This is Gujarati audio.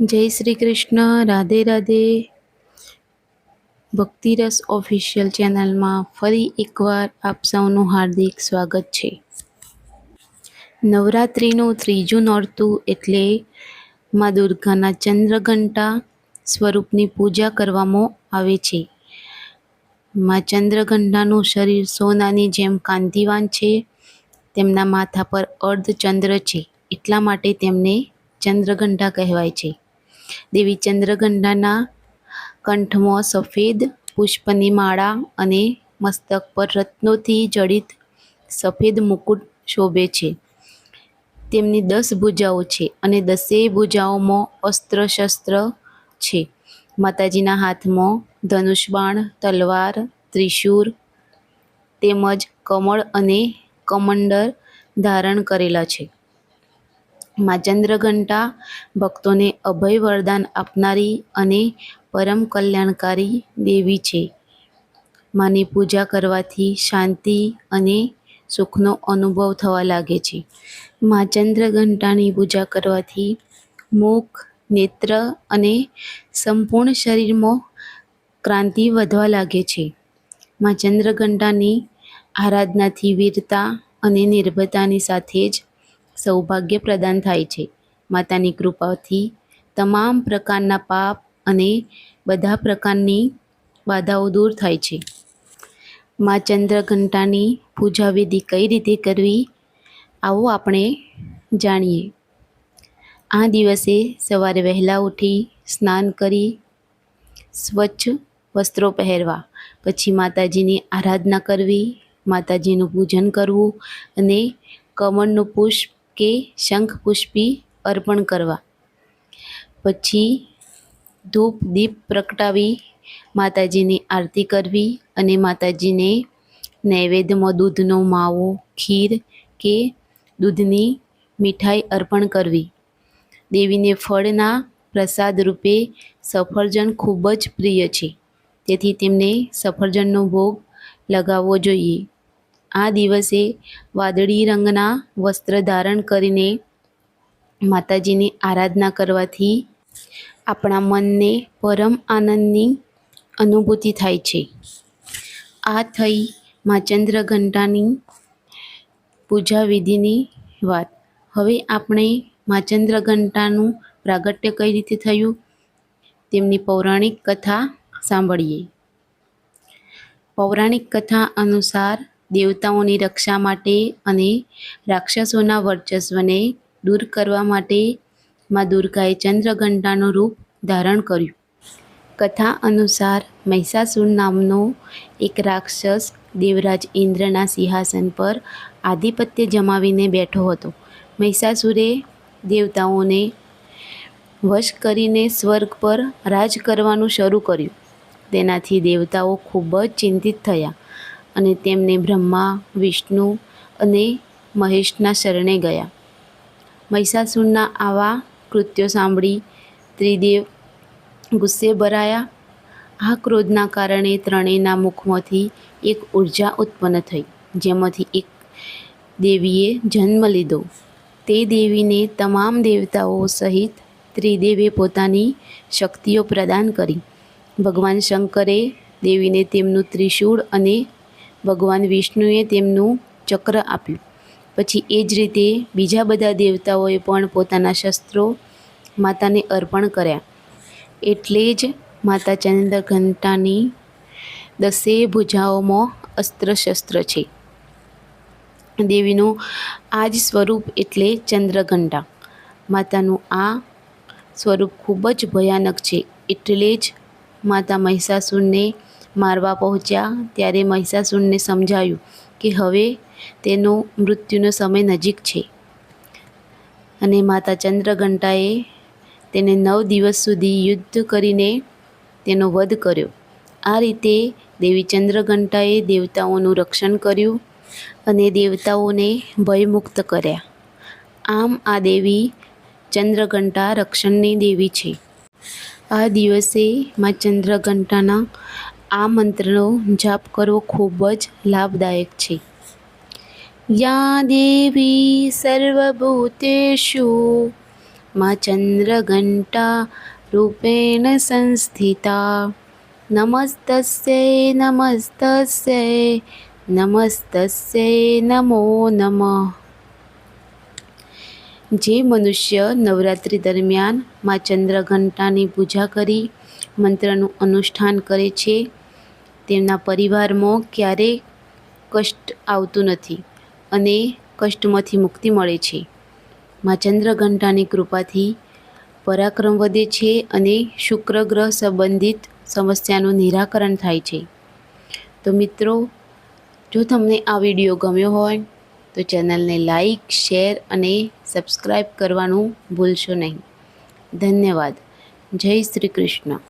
જય શ્રી કૃષ્ણ, રાધે રાધે. ભક્તિરસ ઓફિશિયલ ચેનલમાં ફરી એકવાર આપ સૌનું હાર્દિક સ્વાગત છે. નવરાત્રિનું ત્રીજું નોરતું એટલે મા દુર્ગાના ચંદ્રઘંટા સ્વરૂપની પૂજા કરવામાં આવે છે. મા ચંદ્રઘંટાનું શરીર સોનાની જેમ કાંતિવાન છે. તેમના માથા પર અર્ધચંદ્ર છે. એટલા માટે તેમને ચંદ્રઘંટા કહેવાય છે. દેવી ચંદ્રઘંટાના કંઠમાં સફેદ પુષ્પની માળા અને મસ્તક પર રત્નોથી જડિત સફેદ મુકુટ શોભે છે. તેમની દસ ભુજાઓ છે અને દસેય ભુજાઓમાં અસ્ત્ર શસ્ત્ર છે. માતાજીના હાથમાં ધનુષબાણ તલવાર, ત્રિશૂર તેમજ કમળ અને કમંડર ધારણ કરેલા છે. મા ચંદ્રઘંટા ભક્તોને અભય વરદાન આપનારી અને પરમ કલ્યાણકારી દેવી છે. માની પૂજા કરવાથી શાંતિ અને સુખનો અનુભવ થવા લાગે છે. મા ચંદ્રઘંટાની પૂજા કરવાથી મુખ, નેત્ર અને સંપૂર્ણ શરીરમાં ક્રાંતિ વધવા લાગે છે. મા ચંદ્રઘંટાની આરાધનાથી વીરતા અને નિર્ભયતાની સાથે જ સૌભાગ્ય પ્રદાન થાય છે. માતાની કૃપાથી તમામ પ્રકારના પાપ અને બધા પ્રકારની બાધાઓ દૂર થાય છે. મા ચંદ્રઘંટાની પૂજા વિધિ કઈ રીતે કરવી, આવો આપણે જાણીએ. આ દિવસે સવારે વહેલા ઉઠી સ્નાન કરી, સ્વચ્છ વસ્ત્રો પહેરવા. પછી માતાજીની આરાધના કરવી, માતાજીનું પૂજન કરવું અને કમળનું પુષ્પ કે શંખ પુષ્પી અર્પણ કરવા. પછી ધૂપ દીપ પ્રગટાવી, માતાજીની આરતી કરવી અને માતાજીને નૈવેદ્યમાં દૂધનો માવો, ખીર કે દૂધની મીઠાઈ અર્પણ કરવી. દેવીને ફળના પ્રસાદ રૂપે સફરજન ખૂબ જ પ્રિય છે. તેથી તેમને સફરજનનો ભોગ લગાવવો જોઈએ. આ દિવસે વાદળી રંગના વસ્ત્ર ધારણ કરીને માતાજીની આરાધના કરવાથી આપણા મનને પરમ આનંદની અનુભૂતિ થાય છે. આ થઈ મા ચંદ્રઘંટાની પૂજા વિધિની વાત. હવે આપણે મા ચંદ્રઘંટાનું પ્રાગટ્ય કઈ રીતે થયું? તેમની પૌરાણિક કથા સાંભળીએ. પૌરાણિક કથા અનુસાર દેવતાઓની રક્ષા માટે અને રાક્ષસોના વર્ચસ્વને દૂર કરવા માટે મા દુર્ગાએ ચંદ્રઘંટાનું રૂપ ધારણ કર્યું. કથા અનુસાર મહિષાસુર નામનો એક રાક્ષસ દેવરાજ ઇન્દ્રના સિંહાસન પર આધિપત્ય જમાવીને બેઠો હતો. મહિષાસુરે દેવતાઓને વશ કરીને સ્વર્ગ પર રાજ કરવાનું શરૂ કર્યું. તેનાથી દેવતાઓ ખૂબ જ ચિંતિત થયા. અને તેમને બ્રહ્મા, વિષ્ણુ અને મહેશના શરણે ગયા. મહિષાસુરના આવા કૃત્યો સાંભળી ત્રિદેવ ગુસ્સે ભરાયા. આ ક્રોધના કારણે ત્રણેયના મુખમાંથી એક ઊર્જા ઉત્પન્ન થઈ, જેમાંથી એક દેવીએ જન્મ લીધો. તે દેવીને તમામ દેવતાઓ સહિત ત્રિદેવે પોતાની શક્તિઓ પ્રદાન કરી. ભગવાન શંકરે દેવીને તેમનું ત્રિશૂળ અને ભગવાન વિષ્ણુએ તેમનું ચક્ર આપ્યું. પછી એ જ રીતે બીજા બધા દેવતાઓએ પણ પોતાના શસ્ત્રો માતાને અર્પણ કર્યા. એટલે જ માતા ચંદ્રઘંટાની દસેય ભુજાઓમાં અસ્ત્ર શસ્ત્ર છે. દેવીનું આ જ સ્વરૂપ એટલે ચંદ્રઘંટા. માતાનું આ સ્વરૂપ ખૂબ જ ભયાનક છે. એટલે જ માતા મહિષાસુરને મારવા પહોંચ્યા ત્યારે મહિષાસુરને સમજાયું કે હવે તેનો મૃત્યુનો સમય નજીક છે. અને માતા ચંદ્રઘંટાએ તેને નવ દિવસ સુધી યુદ્ધ કરીને તેનો વધ કર્યો. આ રીતે દેવી ચંદ્રઘંટાએ દેવતાઓનું રક્ષણ કર્યું અને દેવતાઓને ભયમુક્ત કર્યા. આમ આ દેવી ચંદ્રઘંટા રક્ષણની દેવી છે. આ દિવસે મા ચંદ્રઘંટાના આ મંત્રનો જાપ કરવો ખૂબ જ લાભદાયક છે. યા દેવી સર્વભૂતેષુ, મા ચંદ્રઘંટા રૂપેણ સંસ્થિતા, નમસ્તસ્યૈ નમસ્ત નમસ્તસ્યૈ નમો નમઃ. જે મનુષ્ય નવરાત્રિ દરમિયાન મા ચંદ્રઘંટાની પૂજા કરી મંત્રનું અનુષ્ઠાન કરે છે. તેમના પરિવારમાં ક્યારેય કષ્ટ આવતું નથી અને કષ્ટમાંથી મુક્તિ મળે છે. મા ચંદ્રઘંટાની કૃપાથી પરાક્રમ વધે છે અને શુક્ર ગ્રહ સંબંધિત સમસ્યાનું નિરાકરણ થાય છે. તો મિત્રો, જો તમને આ વીડિયો ગમ્યો હોય, તો ચેનલને લાઈક, શેર અને સબસ્ક્રાઈબ કરવાનું ભૂલશો નહીં. ધન્યવાદ. જય શ્રી કૃષ્ણ.